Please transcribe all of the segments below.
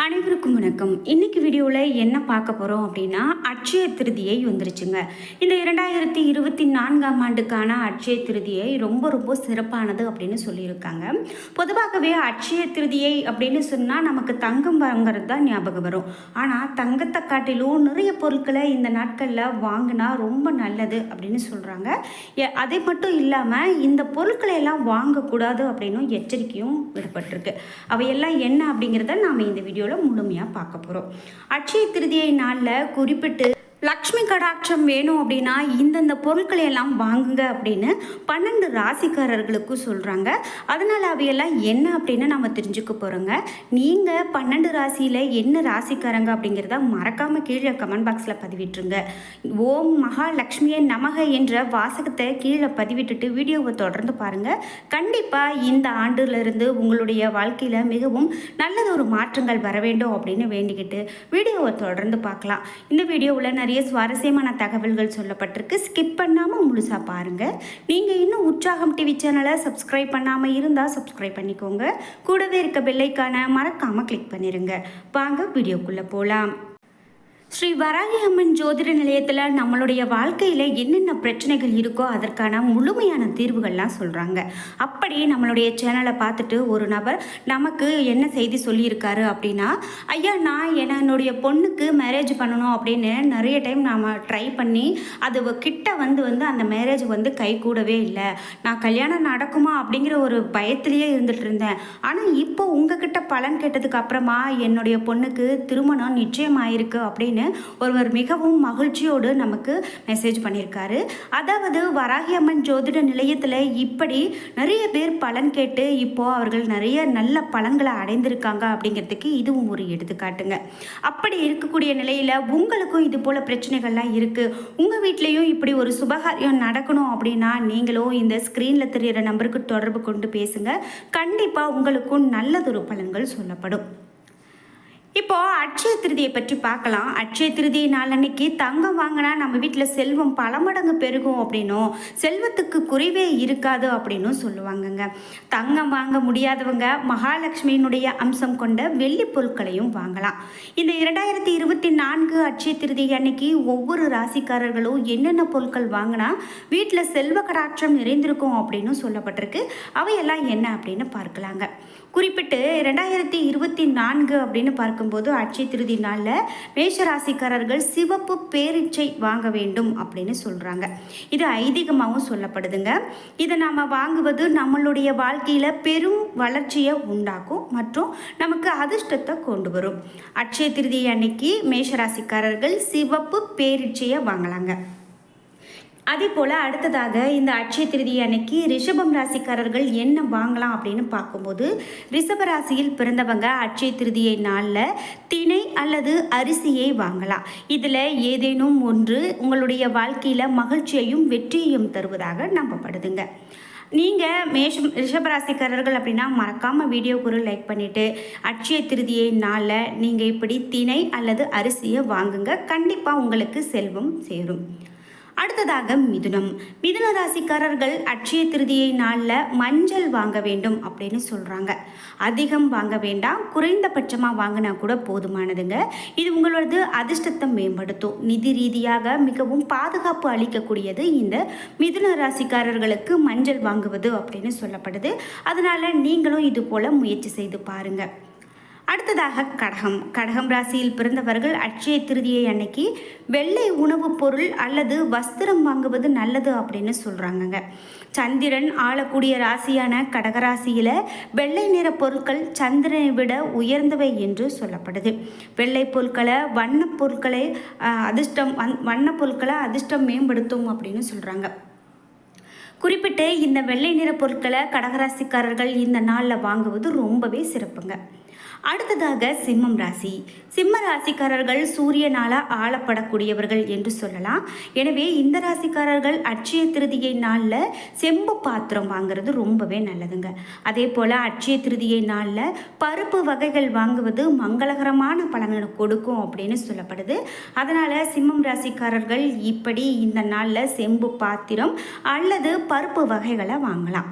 அனைவருக்கும் வணக்கம். இன்னைக்கு வீடியோவில் என்ன பார்க்க போகிறோம் அப்படின்னா அட்சய திருதியை வந்துருச்சுங்க. இந்த இரண்டாயிரத்தி இருபத்தி நான்காம் ஆண்டுக்கான அட்சய திருதியை ரொம்ப ரொம்ப சிறப்பானது அப்படின்னு சொல்லியிருக்காங்க. பொதுவாகவே அட்சய திருதியை அப்படின்னு சொன்னால் நமக்கு தங்கம் வாங்குறது தான் ஞாபகம் வரும். ஆனால் தங்கத்தை காட்டிலும் நிறைய பொருட்களை இந்த நாட்களில் வாங்கினா ரொம்ப நல்லது அப்படின்னு சொல்கிறாங்க அதை மட்டும் இல்லாமல் இந்த பொருட்களை எல்லாம் வாங்கக்கூடாது அப்படின்னு எச்சரிக்கையும் விடப்பட்டிருக்கு அவையெல்லாம் என்ன அப்படிங்கிறத நாம் இந்த வீடியோ வீடியோவில் முழுமையாக பார்க்க போகிறோம் அட்சய திருதியை நாளில் குறிப்பிட்டு லக்ஷ்மி கடாட்சம் வேணும் அப்படின்னா இந்தந்த பொருட்களை எல்லாம் வாங்குங்க அப்படின்னு பன்னெண்டு ராசிக்காரர்களுக்கும் சொல்கிறாங்க அதனால் அவையெல்லாம் என்ன அப்படின்னு நம்ம தெரிஞ்சுக்க போகிறோங்க நீங்கள் பன்னெண்டு ராசியில் என்ன ராசிக்காரங்க அப்படிங்கிறத மறக்காமல் கீழே கமெண்ட் பாக்ஸில் பதிவிட்டுருங்க. ஓம் மகாலட்சுமியே நமக என்ற வாசகத்தை கீழே பதிவிட்டுட்டு வீடியோவை தொடர்ந்து பாருங்கள் கண்டிப்பாக இந்த ஆண்டுலேருந்து உங்களுடைய வாழ்க்கையில் மிகவும் நல்லதொரு மாற்றங்கள் வர வேண்டும் அப்படின்னு வேண்டிக்கிட்டு வீடியோவை தொடர்ந்து பார்க்கலாம். இந்த வீடியோவில் நிறைய சுவாரஸ்யமான தகவல்கள் சொல்லப்பட்டிருக்கு. ஸ்கிப் பண்ணாமல் முழுசாக பாருங்கள் நீங்கள் இன்னும் உற்சாகம் டிவி சேனலை சப்ஸ்கிரைப் பண்ணாமல் இருந்தால் சப்ஸ்கிரைப் பண்ணிக்கோங்க. கூடவே இருக்க பெல்லைக்கான மறக்காமல் கிளிக் பண்ணிடுங்க வாங்க வீடியோக்குள்ளே போகலாம் ஸ்ரீ வராகி அம்மன் ஜோதிட நிலையத்தில் நம்மளுடைய வாழ்க்கையில் என்னென்ன பிரச்சனைகள் இருக்கோ அதற்கான முழுமையான தீர்வுகள்லாம் சொல்கிறாங்க அப்படி நம்மளுடைய சேனலை பார்த்துட்டு ஒரு நபர் நமக்கு என்ன செய்தி சொல்லியிருக்காரு அப்படின்னா ஐயா நான் என்னுடைய பொண்ணுக்கு மேரேஜ் பண்ணணும் அப்படின்னு நிறைய டைம் நாம் ட்ரை பண்ணி அது கிட்ட வந்து வந்து அந்த மேரேஜ் வந்து கை கூடவே இல்லை. நான் கல்யாணம் நடக்குமா அப்படிங்கிற ஒரு பயத்திலேயே இருந்துட்டு இருந்தேன். ஆனால் இப்போ உங்ககிட்ட பலன் கேட்டதுக்கு அப்புறமா என்னுடைய பொண்ணுக்கு திருமணம் நிச்சயமாயிருக்கு அப்படின்னு ஒருவர் மிகவும் மகிழ்ச்சியோடு நமக்கு மெசேஜ் பண்ணியிருக்காரு. அதாவது வராகி அம்மன் ஜோதிட நிலையத்தில் இப்படி நிறைய பேர் பலன் கேட்டு இப்போது அவர்கள் நிறைய நல்ல பலன்களை அடைந்திருக்காங்க அப்படிங்கிறதுக்கு இதுவும் ஒரு எடுத்துக்காட்டுங்க. அப்படி இருக்கக்கூடிய நிலையில் உங்களுக்கும் இது போல் பிரச்சனைகள்லாம் இருக்குது உங்கள் வீட்லேயும் இப்படி ஒரு சுபகாரியம் நடக்கணும் அப்படின்னா நீங்களும் இந்த ஸ்க்ரீனில் தெரிகிற நம்பருக்கு தொடர்பு கொண்டு பேசுங்க. கண்டிப்பாக உங்களுக்கும் நல்லதொரு பலன்கள் சொல்லப்படும். இப்போ அட்சய திருதியை பற்றி பார்க்கலாம். அட்சய திருதியை நாளன்னைக்கு தங்கம் வாங்கினா நம்ம வீட்டில் செல்வம் பல மடங்கு பெருகும் அப்படின்னும் செல்வத்துக்கு குறைவே இருக்காது அப்படின்னும் சொல்லுவாங்கங்க. தங்கம் வாங்க முடியாதவங்க மகாலட்சுமியினுடைய அம்சம் கொண்ட வெள்ளி பொருட்களையும் வாங்கலாம். இந்த இரண்டாயிரத்தி இருபத்தி நான்கு அட்சய திருதி அன்னைக்கு ஒவ்வொரு ராசிக்காரர்களும் என்னென்ன பொருட்கள் வாங்கினா வீட்டில் செல்வ கடாட்சம் நிறைந்திருக்கும் அப்படின்னு சொல்லப்பட்டிருக்கு. அவையெல்லாம் என்ன அப்படின்னு பார்க்கலாங்க. குறிப்பிட்டு ரெண்டாயிரத்தி இருபத்தி நான்கு அப்படின்னு பார்க்கும்போது அட்சய திருதி நாளில் மேஷராசிக்காரர்கள் சிவப்பு பேரிச்சை வாங்க வேண்டும் அப்படின்னு சொல்கிறாங்க இது ஐதீகமாகவும் சொல்லப்படுதுங்க. இதை நாம் வாங்குவது நம்மளுடைய வாழ்க்கையில் பெரும் வளர்ச்சியை உண்டாக்கும் மற்றும் நமக்கு அதிர்ஷ்டத்தை கொண்டு வரும். அட்சய திருதி அன்னைக்கு மேஷராசிக்காரர்கள் சிவப்பு பேரிச்சையை வாங்கலாங்க. அதே போல் அடுத்ததாக இந்த அட்சய திருதி அன்னைக்கு ரிஷபம் ராசிக்காரர்கள் என்ன வாங்கலாம் அப்படின்னு பார்க்கும்போது ரிஷப ராசியில் பிறந்தவங்க அட்சய திருதியை நாளில் திணை அல்லது அரிசியை வாங்கலாம். இதில் ஏதேனும் ஒன்று உங்களுடைய வாழ்க்கையில் மகிழ்ச்சியையும் வெற்றியையும் தருவதாக நம்பப்படுதுங்க. நீங்கள் மேஷம் ரிஷபராசிக்காரர்கள் அப்படின்னா மறக்காமல் வீடியோக்கு ஒரு லைக் பண்ணிவிட்டு அட்சய திருதியை நாளில் நீங்கள் இப்படி திணை அல்லது அரிசியை வாங்குங்க. கண்டிப்பாக உங்களுக்கு செல்வம் சேரும். அடுத்ததாக மிதுனம். மிதுன ராசிக்காரர்கள் அட்சய திருதியை நாளில் மஞ்சள் வாங்க வேண்டும் அப்படின்னு சொல்கிறாங்க அதிகம் வாங்க வேண்டாம் குறைந்தபட்சமாக வாங்கினா கூட போதுமானதுங்க. இது உங்களோடது அதிர்ஷ்டத்தை மேம்படுத்தும். நிதி ரீதியாக மிகவும் பாதுகாப்பு அளிக்கக்கூடியது இந்த மிதுன ராசிக்காரர்களுக்கு மஞ்சள் வாங்குவது அப்படின்னு சொல்லப்படுது. அதனால் நீங்களும் இது போல் முயற்சி செய்து பாருங்கள் அடுத்ததாக கடகம். கடகம் ராசியில் பிறந்தவர்கள் அட்சய திருதியை அன்னைக்கு வெள்ளை உணவுப் பொருள் அல்லது வஸ்திரம் வாங்குவது நல்லது அப்படின்னு சொல்கிறாங்கங்க சந்திரன் ஆளக்கூடிய ராசியான கடகராசியில் வெள்ளை நிற பொருட்கள் சந்திரனை விட உயர்ந்தவை என்று சொல்லப்படுது. வெள்ளை பொருட்களை வண்ணப் பொருட்களை அதிர்ஷ்டம் வண் வண்ணப் பொருட்களை அதிர்ஷ்டம் மேம்படுத்தும் அப்படின்னு சொல்கிறாங்க குறிப்பிட்டு இந்த வெள்ளை நிற பொருட்களை கடகராசிக்காரர்கள் இந்த நாளில் வாங்குவது ரொம்பவே சிறப்புங்க. அடுத்ததாக சிம்மம் ராசி. சிம்ம ராசிக்காரர்கள் சூரியனால ஆளப்படக்கூடியவர்கள் என்று சொல்லலாம். எனவே இந்த ராசிக்காரர்கள் அட்சய திருதியை நாளில் செம்பு பாத்திரம் வாங்குறது ரொம்பவே நல்லதுங்க. அதே போல் அட்சய திருதியை நாளில் பருப்பு வகைகள் வாங்குவது மங்களகரமான பலன்களை கொடுக்கும் அப்படின்னு சொல்லப்படுது. அதனால் சிம்மம் ராசிக்காரர்கள் இப்படி இந்த நாளில் செம்பு பாத்திரம் அல்லது பருப்பு வகைகளை வாங்கலாம்.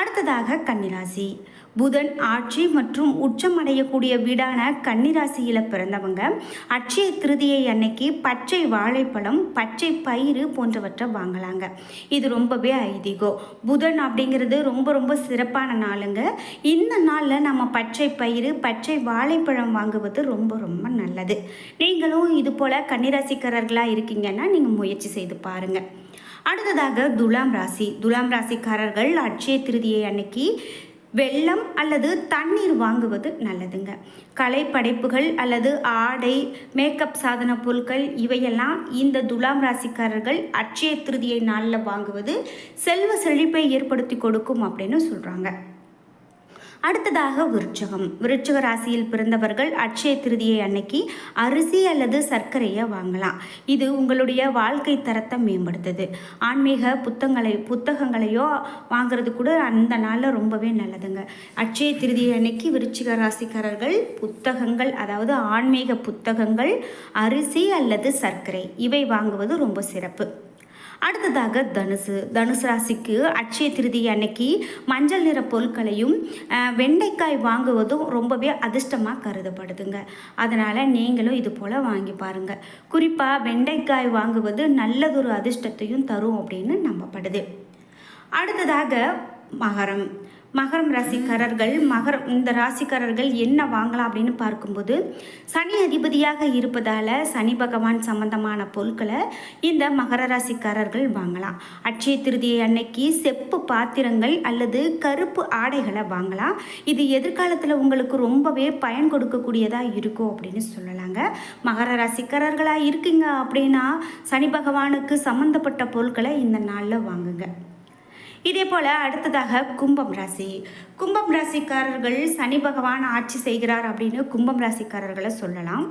அடுத்ததாக கன்னிராசி. புதன் ஆட்சி மற்றும் உச்சம் அடையக்கூடிய வீடான கன்னிராசியில் பிறந்தவங்க. அட்சய திருதியை அன்னைக்கு பச்சை வாழைப்பழம் பச்சை பயிறு போன்றவற்றை வாங்கலாங்க. இது ரொம்பவே ஐதீகம் புதன் அப்படிங்கிறது ரொம்ப ரொம்ப சிறப்பான நாளுங்க. இந்த நாளில் நம்ம பச்சை பயிறு பச்சை வாழைப்பழம் வாங்குவது ரொம்ப ரொம்ப நல்லது. நீங்களும் இது போல் கன்னிராசிக்காரர்களாக இருக்கீங்கன்னா நீங்கள் முயற்சி செய்து பாருங்கள் அடுத்ததாக துலாம் ராசி. துலாம் ராசிக்காரர்கள் அட்சய திருதியை அன்னைக்கு வெள்ளம் அல்லது தண்ணீர் வாங்குவது நல்லதுங்க. கலை படைப்புகள் அல்லது ஆடை மேக்கப் சாதன பொருட்கள் இவையெல்லாம் இந்த துலாம் ராசிக்காரர்கள் அட்சய திருதியை நாளில் வாங்குவது செல்வ செழிப்பை ஏற்படுத்தி கொடுக்கும் அப்படின்னு சொல்கிறாங்க அடுத்ததாக விருச்சகம் விருச்சக ராசியில் பிறந்தவர்கள் அட்சய திருதியை அன்னைக்கு அரிசி அல்லது சர்க்கரையை வாங்கலாம். இது உங்களுடைய வாழ்க்கை தரத்தை மேம்படுத்துது. ஆன்மீக புத்தகங்களை புத்தகங்களையோ வாங்குறது கூட அந்த நாளில் ரொம்பவே நல்லதுங்க. அட்சய திருதியை அன்னைக்கு விருச்சிக ராசிக்காரர்கள் புத்தகங்கள் அதாவது ஆன்மீக புத்தகங்கள் அரிசி அல்லது சர்க்கரை இவை வாங்குவது ரொம்ப சிறப்பு. அடுத்ததாக தனுசு. தனுசு ராசிக்கு அட்சய திருதி அன்னைக்கு மஞ்சள் நிற பொருட்களையும் வெண்டைக்காய் வாங்குவதும் ரொம்பவே அதிர்ஷ்டமாக கருதப்படுதுங்க. அதனால் நீங்களும் இது போல் வாங்கி பாருங்கள் குறிப்பாக வெண்டைக்காய் வாங்குவது நல்லதொரு அதிர்ஷ்டத்தையும் தரும் அப்படின்னு நம்பப்படுது. அடுத்ததாக மகரம். மகரம் ராசிக்காரர்கள் மகர இந்த ராசிக்காரர்கள் என்ன வாங்கலாம் அப்படின்னு பார்க்கும்போது சனி அதிபதியாக இருப்பதால் சனி பகவான் சம்பந்தமான பொருட்களை இந்த மகர ராசிக்காரர்கள் வாங்கலாம். அட்சய திருதியை அன்னைக்கு செப்பு பாத்திரங்கள் அல்லது கருப்பு ஆடைகளை வாங்கலாம். இது எதிர்காலத்தில் உங்களுக்கு ரொம்பவே பயன் கொடுக்கக்கூடியதாக இருக்கும் அப்படின்னு சொல்லலாங்க. மகர ராசிக்காரர்களாக இருக்கீங்க அப்படின்னா சனி பகவானுக்கு சம்மந்தப்பட்ட பொருட்களை இந்த நாளில் வாங்குங்க. இதே போல் அடுத்ததாக கும்பம் ராசி. கும்பம் ராசிக்காரர்கள் சனி பகவான் ஆட்சி செய்கிறார் அப்படின்னு கும்பம் ராசிக்காரர்களை சொல்லலாம்.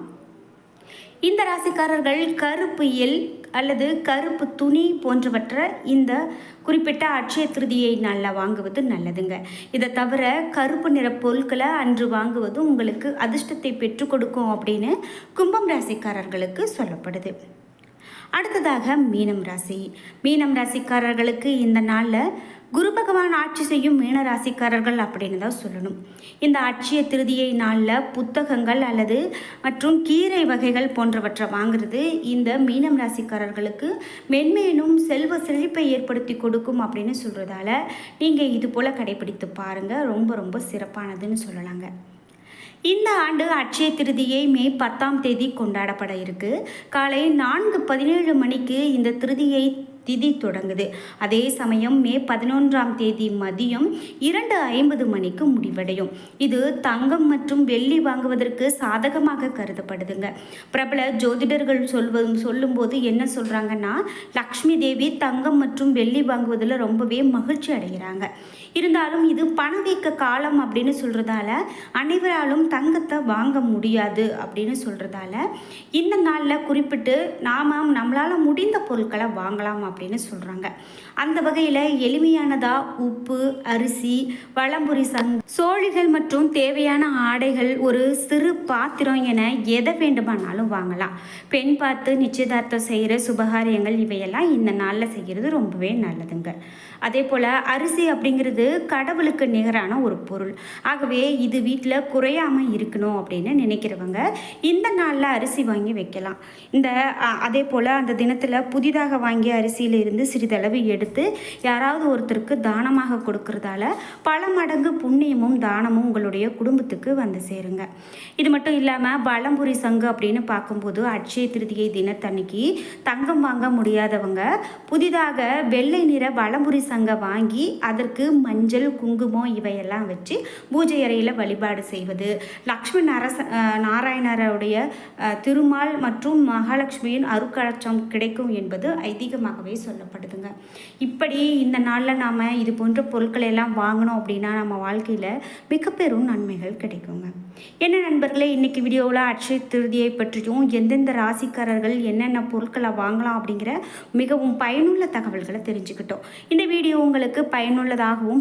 இந்த ராசிக்காரர்கள் கருப்பு எல் அல்லது கருப்பு துணி போன்றவற்றை இந்த குறிப்பிட்ட அட்சய திருதியை நல்லா வாங்குவது நல்லதுங்க. இதை தவிர கருப்பு நிற பொருட்களை அன்று வாங்குவது உங்களுக்கு அதிர்ஷ்டத்தை பெற்றுக் கொடுக்கும் அப்படின்னு கும்பம் ராசிக்காரர்களுக்கு சொல்லப்படுது. அடுத்ததாக மீனம் ராசி. மீனம் ராசிக்காரர்களுக்கு இந்த நாளில் குரு பகவான் ஆட்சி செய்யும் மீன ராசிக்காரர்கள் அப்படின்னு தான் சொல்லணும். இந்த அட்சய திருதியை நாளில் புத்தகங்கள் அல்லது மற்றும் கீரை வகைகள் போன்றவற்றை வாங்குறது இந்த மீனம் ராசிக்காரர்களுக்கு மென்மேலும் செல்வ செழிப்பை ஏற்படுத்தி கொடுக்கும் அப்படின்னு சொல்கிறதால நீங்கள் இது போல் கடைபிடித்து பாருங்கள் ரொம்ப ரொம்ப சிறப்பானதுன்னு சொல்லலாங்க. இந்த ஆண்டு அட்சய திருதியை மே பத்தாம் தேதி கொண்டாடப்பட இருக்கு. காலை நான்கு பதினேழு மணிக்கு இந்த திருதியை திதி தொடங்குது. அதே சமயம் மே பதினொன்றாம் தேதி மதியம் இரண்டு ஐம்பது மணிக்கு முடிவடையும். இது தங்கம் மற்றும் வெள்ளி வாங்குவதற்கு சாதகமாக கருதப்படுதுங்க. பிரபல ஜோதிடர்கள் சொல்வது சொல்லும்போது என்ன சொல்கிறாங்கன்னா லக்ஷ்மி தேவி தங்கம் மற்றும் வெள்ளி வாங்குவதில் ரொம்பவே மகிழ்ச்சி அடைகிறாங்க. இருந்தாலும் இது பணவீக்க காலம் அப்படின்னு சொல்கிறதால அனைவராலும் தங்கத்தை வாங்க முடியாது அப்படின்னு சொல்கிறதால இந்த நாளில் குறிப்பிட்டு நாம் நம்மளால் முடிந்த பொருட்களை வாங்கலாம் அப்படின்னு சொல்கிறாங்க அந்த வகையில் எளிமையானதாக உப்பு அரிசி வளம்புரி சங் சோழிகள் மற்றும் தேவையான ஆடைகள் ஒரு சிறு பாத்திரம் என எதை வேண்டுமானாலும் வாங்கலாம். பெண் பார்த்து நிச்சயதார்த்தம் செய்கிற சுபகாரியங்கள் இவையெல்லாம் இந்த நாளில் செய்கிறது ரொம்பவே நல்லதுங்க. அதே போல் அரிசி அப்படிங்கிறது கடவுளுக்கு நிகரான ஒரு பொருள். ஆகவே இது வீட்டில் குறையாமல் இருக்கணும் அப்படின்னு நினைக்கிறவங்க இந்த நாளில் அரிசி வாங்கி வைக்கலாம். இந்த அதே போல் அந்த தினத்தில் புதிதாக வாங்கிய அரிசியில் இருந்து சிறிதளவு எடுத்து யாராவது ஒருத்தருக்கு தானமாக கொடுக்கறதால பல மடங்கு புண்ணியமும் தானமும் உங்களுடைய குடும்பத்துக்கு வந்து சேருங்க. இது மட்டும் இல்லாமல் பலம்புரி சங்கு அப்படின்னு பார்க்கும்போது அட்சய திருதியை தினத்தன்னைக்கு தங்கம் வாங்க முடியாதவங்க புதிதாக வெள்ளை நிற பழம்புரி சங்கை வாங்கி அதற்கு மஞ்சள் குங்குமம் இவையெல்லாம் வச்சு பூஜை அறையில் வழிபாடு செய்வது. லக்ஷ்மி நரச நாராயணருடைய திருமால் மற்றும் மகாலட்சுமியின் அருக்கலட்சம் கிடைக்கும் என்பது ஐதீகமாகவே சொல்லப்படுதுங்க. இப்படி இந்த நாளில் நாம் இது போன்ற பொருட்களை எல்லாம் வாங்கினோம் அப்படின்னா நம்ம வாழ்க்கையில் மிக பெரும் நன்மைகள் கிடைக்குங்க. என்ன நண்பர்களே இன்றைக்கி வீடியோவில் அட்சய திருதியை பற்றியும் எந்தெந்த ராசிக்காரர்கள் என்னென்ன பொருட்களை வாங்கலாம் அப்படிங்கிற மிகவும் பயனுள்ள தகவல்களை தெரிஞ்சுக்கிட்டோம். இந்த வீடியோ வீடியோ உங்களுக்கு பயனுள்ளதாகவும்